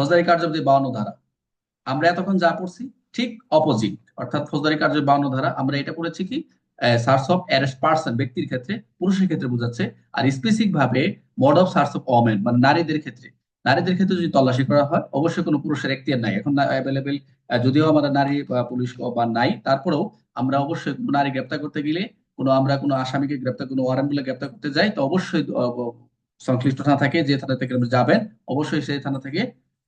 ফৌজদারি কার্যবিধি বাউন্ন ধারা। আমরা এতক্ষণ যা পড়ছি, ঠিক অপোজিট অর্থাৎ ফৌজদারি কার্য বাউন্ন ধারা, আমরা এটা পড়েছি কি সার্চ অফ অ্যারেস্ট পার্সন ব্যক্তির ক্ষেত্রে, পুরুষের ক্ষেত্রে বোঝাচ্ছে, আর স্পেসিফিক ভাবে মোড অফ সার্চ অফ মানে নারীদের ক্ষেত্রে। নারীদের ক্ষেত্রে যদি তল্লাশি করা হয়, অবশ্যই কোনো পুরুষের নাই। এখন অ্যাভেলেবেল যদিও আমাদের নারী পুলিশ বা নাই, তারপরেও আমরা অবশ্যই নারী গ্রেপ্তার করতে গেলে, কোনো আমরা কোনো আসামিকে গ্রেপ্তার, কোনো ওয়ারেন্ট বলে গ্রেপ্তার করতে যাই, তো অবশ্যই সংশ্লিষ্ট থানা থাকে, যে থানা থেকে যাবেন, অবশ্যই সেই থানা থেকে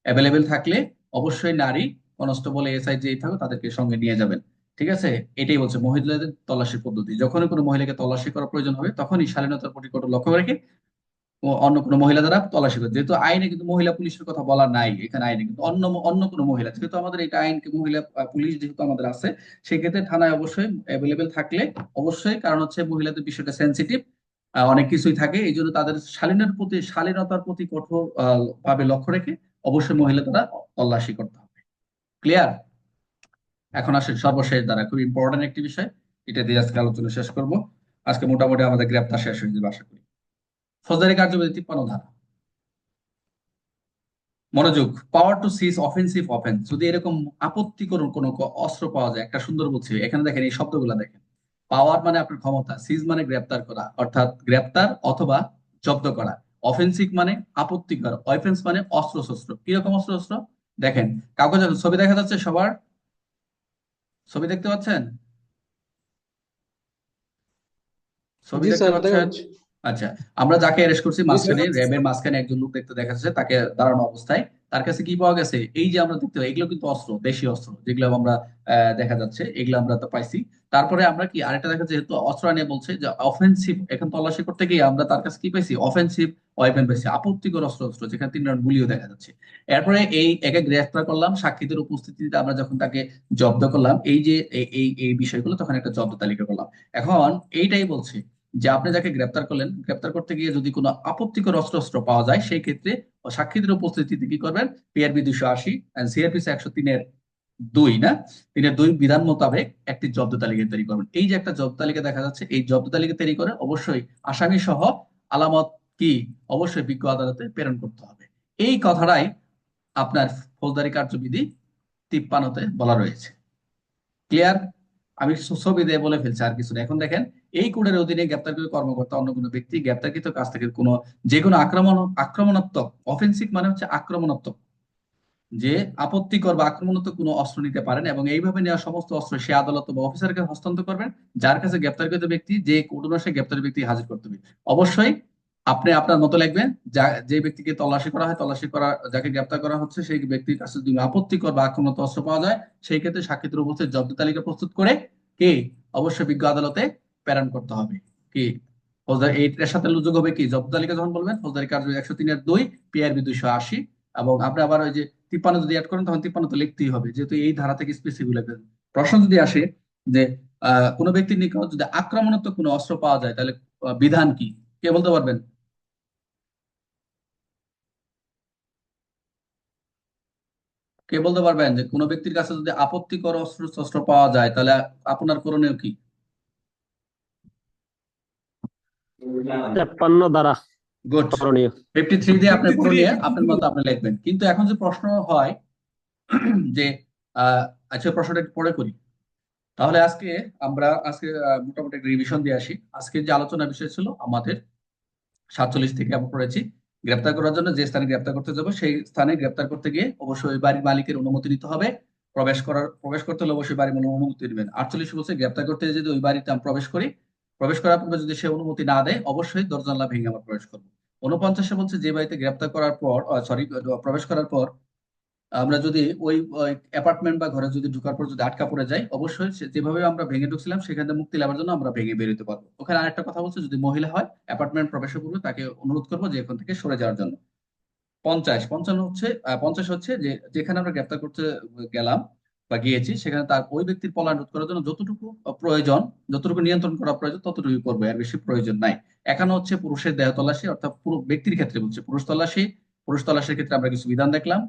অ্যাভেলেবেল থাকলে অবশ্যই নারী কনস্টেবল এসআই যেই থাকো তাদেরকে সঙ্গে নিয়ে যাবেন। ঠিক আছে? এটাই বলছে মহিলাদের তল্লাশির পদ্ধতি। যখনই কোনো মহিলাকে তল্লাশি করার প্রয়োজন হবে, তখনই শালীনতার প্রতি কঠোর লক্ষ্য রেখে অন্য কোনো মহিলা দ্বারা তল্লাশি করে যেহেতু আইনে কিন্তু মহিলা পুলিশের কথা বলা নাই এখানে আইনে, কিন্তু অন্য অন্য কোনো মহিলা। যেহেতু আমাদের এটা আইন মহিলা পুলিশ যেহেতু আমাদের আছে, সেক্ষেত্রে থানায় অবশ্যই অ্যাভেলেবেল থাকলে অবশ্যই, কারণ হচ্ছে মহিলাদের বিষয়টা সেন্সিটিভ অনেক কিছুই থাকে। এই জন্য তাদের শালীনের প্রতি, শালীনতার প্রতি কঠোর ভাবে লক্ষ্য রেখে অবশ্যই মহিলা দ্বারা তল্লাশি করতে হবে। ক্লিয়ার এখন আসেন সর্বশেষ দ্বারা খুব ইম্পর্টেন্ট একটি বিষয়। এটা দিয়ে আজকে আলোচনা শেষ করব। আজকে মোটামুটি আমাদের গ্রেপ্তার শেষ হয়ে যাবে আশা করি। ফৌজদারি কার্যবিধি তিপ্পান্ন ধারা। মনোযোগ power to seize offensive offence যদি এরকম আপত্তিকর কোনো অস্ত্র পাওয়া যায়, একটা সুন্দর বলছি এখানে দেখেন, এই শব্দগুলো দেখেন। পাওয়ার মানে আপনার ক্ষমতা সিজ মানে গ্রেপ্তার করা, অর্থাৎ গ্রেপ্তার অথবা জব্দ করা। অফেন্সিভ মানে আপত্তিকর অফেন্স মানে অস্ত্র শস্ত্র কীরকম অস্ত্র শস্ত্র দেখেন কাগজ ছবি দেখা যাচ্ছে সবার। ছবি দেখতে পাচ্ছেন? ছবি দেখতে পাচ্ছেন? আচ্ছা আমরা যাকে অ্যারেস্ট করছি মাঝখানে র্যাবের মাঝখানে একজন লোক দেখতে দেখা যাচ্ছে তাকে দাঁড়ানো অবস্থায়। তার কাছে কি পাওয়া গেছে? এই যে আমরা দেখতে এগুলো কিন্তু অস্ত্র, দেশি অস্ত্র, যেগুলো আমরা দেখা যাচ্ছে, এগুলো আমরা তো পাইছি। তারপরে আমরা কি আরেকটা দেখা যেহেতু অস্ত্র নিয়ে বলছে যে অফেন্সিভ এখন তল্লাশি করতে গিয়ে আমরা তার কাছে কি পাইছি? অফেন্সিভ ওয়েপেন পাইছি, আপত্তিকর অস্ত্র অস্ত্র, যেখানে তিন রাউন্ড গুলিও দেখা যাচ্ছে। এরপরে এই একে গ্রেফতার করলাম, সাক্ষীদের উপস্থিতিতে আমরা যখন তাকে জব্দ করলাম, এই যে এই এই বিষয়গুলো, তখন একটা জব্দ তালিকা করলাম। এখন এইটাই বলছে যে আপনি যাকে গ্রেপ্তার করলেন, গ্রেপ্তার করতে গিয়ে যদি কোনো আপত্তিকর অস্ত্র অস্ত্র পাওয়া যায়, সেই ক্ষেত্রে সাক্ষীদের উপস্থিতিতে কি করবেন? পিআরবি দুইশো আশি সিআরপিসি একশো তিনের দুই, না? তিনের দুই বিধান মোতাবেক একটি জব্দ তালিকা তৈরি করবেন। এই যে একটা জব্দ তালিকা দেখা যাচ্ছে, এই জব্দ তালিকা তৈরি করে অবশ্যই আসামি সহ আলামত কি? অবশ্যই বিজ্ঞ আদালতে প্রেরণ করতে হবে। এই কথাটাই আপনার ফৌজদারি কার্যবিধি তিপ্পান্নতে বলা রয়েছে। ক্লিয়ার? আমি ছবি দিয়ে বলে ফেলছি, আর কিছু না। এখন দেখেন, এই কোডের অধীনে গ্রেপ্তারকৃত কর্মকর্তা অন্য কোনো ব্যক্তি গ্রেপ্তারকৃত কাছ থেকে কোনো যে কোনো আক্রমণ, আক্রমণাত্মক অফেন্সিভ মানে হচ্ছে আক্রমণাত্মক। যে আপত্তিকর বা আক্রমণাত্মক কোনো অস্ত্র নিতে পারেন এবং এইভাবে নেওয়া সমস্ত অস্ত্র সে আদালত বা অফিসারকে হস্তান্তর করবেন, যার কাছে গ্রেপ্তারকৃত ব্যক্তি, যে কোড অনুসারে গ্রেপ্তার ব্যক্তি হাজির করতে হবে। অবশ্যই আপনি আপনার মতো লিখবেন, যে ব্যক্তিকে তল্লাশি করা হয়, তল্লাশি করা, যাকে গ্রেপ্তার করা হচ্ছে, সেই ব্যক্তির কাছে যদি আপত্তিকর বা আক্রমণ অস্ত্র পাওয়া যায়, সেই ক্ষেত্রে সাক্ষীদের উপস্থিত জব্দ তালিকা প্রস্তুত করে কে? অবশ্যই বিজ্ঞ আদালতে প্রেরণ করতে হবে। কি? ফৌজদারি এইটার সাথে যোগ হবে কি? জব্দ তালিকা যখন বলবেন, ফৌজদারি কার্য একশো তিনের দুই পিআরবি দুইশো আশি, এবং আপনি আবার ওই যে তিপ্পান্ন যদি অ্যাড করেন, তখন তিপ্পান্ন তো লিখতেই হবে, যেহেতু এই ধারা থেকে স্পেসিফিক লিখবেন প্রশ্ন যদি আসে যে কোন ব্যক্তির নিকট যদি আক্রমণাত্মক কোনো অস্ত্র পাওয়া যায়, তাহলে বিধান কি? কে বলতে পারবেন? কে বলতে পারবেন যে কোনো ব্যক্তির কাছে যদি আপত্তিকর অস্ত্র শস্ত্র পাওয়া যায় তাহলে আপনার করণীয় কি? তেপ্পান্ন দ্বারা গুড ফিফটি থ্রি দিয়ে আপনি করণীয় আপনার মতো আপনি লিখবেন। কিন্তু এখন যে প্রশ্ন হয় যে আচ্ছা প্রশ্নটা পরে করি। তাহলে আজকে আমরা আজকে মোটামুটি রিভিশন দিয়ে আসি। আজকে যে আলোচনা বিষয় ছিল আমাদের সাতচল্লিশ থেকে আমরা পড়েছি। গ্রেপ্তার করার জন্য যে স্থানে গ্রেপ্তার করতে যাব, সেই স্থানে গ্রেপ্তার করতে গিয়ে অবশ্যই বাড়ির মালিকের অনুমতি নিতে হবে। প্রবেশ করার, প্রবেশ করতে হলে অবশ্যই বাড়ির অনুমতি নেবেন। আটচল্লিশ বছর গ্রেপ্তার করতে যদি ওই বাড়িতে আমি প্রবেশ করি, প্রবেশ করার পূর্বে যদি সে অনুমতি না দেয়, অবশ্যই দরজানলা ভেঙে আমার প্রবেশ করব। উনপঞ্চাশে বলছে যে বাড়িতে গ্রেপ্তার করার পর সরি প্রবেশ করার পর আমরা যদি ওই অ্যাপার্টমেন্ট বা ঘরে যদি ঢুকার পর যদি আটকা পড়ে যাই, অবশ্যই যেভাবে আমরা ভেঙে ঢুকছিলাম, সেখান থেকে মুক্তি লাভের জন্য আমরা ভেঙে বেরোতে পারব। ওখানে আরেকটা কথা বলছে, যদি মহিলা হয় অ্যাপার্টমেন্ট প্রবেশের পূর্বে তাকে অনুরোধ করব যে এখান থেকে সরে যাওয়ার জন্য। পঞ্চাশ, পঞ্চান্ন হচ্ছে পঞ্চাশ হচ্ছে যে, যেখানে আমরা গ্রেপ্তার করতে গেলাম বা গিয়েছি, সেখানে তার ওই ব্যক্তির পলায়ন রোধ করার জন্য যতটুকু প্রয়োজন, যতটুকু নিয়ন্ত্রণ করা প্রয়োজন ততটুকু করবে আর বেশি প্রয়োজন নাই। এখানে হচ্ছে পুরুষের দেহ তল্লাশি, অর্থাৎ পুরো ব্যক্তির ক্ষেত্রে বলছে, পুরুষ তল্লাশি, পুরুষ তল্লাশির ক্ষেত্রে আমরা কিছু বিধান দেখলাম।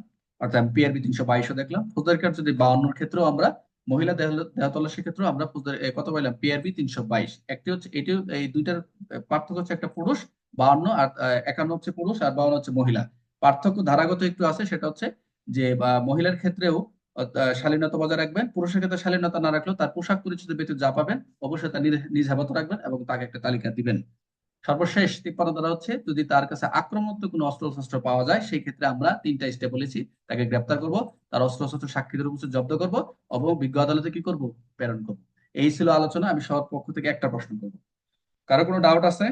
অর্থাৎ পিআরবি তিনশো বাইশও দেখলাম। ফৌজদারি যদি ক্ষেত্রেও আমরা, মহিলা দেহ ক্ষেত্রেও আমরা কত পাইলাম? পিআরবি তিনশো বাইশ। একটি হচ্ছে এটিও এই দুইটার পার্থক্য হচ্ছে একটা পুরুষ, বাউন্ন, আর একান্ন হচ্ছে পুরুষ, আর বাউন্ন হচ্ছে মহিলা। পার্থক্য ধারাগত একটু আছে, সেটা হচ্ছে যে মহিলার ক্ষেত্রেও শালীনতা বজায় রাখবেন। পুরুষের ক্ষেত্রে শালীনতা না রাখলেও তার পোশাক পরিচ্ছদ ব্যতীত যা পাবেন, অবশ্যই তার নিজ হেফাজত রাখবেন এবং তাকে একটা তালিকা দিবেন। সর্বশেষ তিপ্পান্ন ধারা হচ্ছে, যদি তার কাছে আক্রমণাত্মক কোনো অস্ত্র শস্ত্র পাওয়া যায়, সেই ক্ষেত্রে আমরা তিনটা স্টেপ বলেছি। তাকে গ্রেপ্তার করব, তার অস্ত্র শস্ত্র সাক্ষীদের উপস্থিত জব্দ করব এবং বিজ্ঞ আদালতে কি করব? প্রেরণ করব। এই ছিল আলোচনা, আমি সবার পক্ষ থেকে একটা প্রশ্ন করব। কারও কোনো ডাউট আছে?